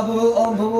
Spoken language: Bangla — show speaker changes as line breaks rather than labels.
ॐ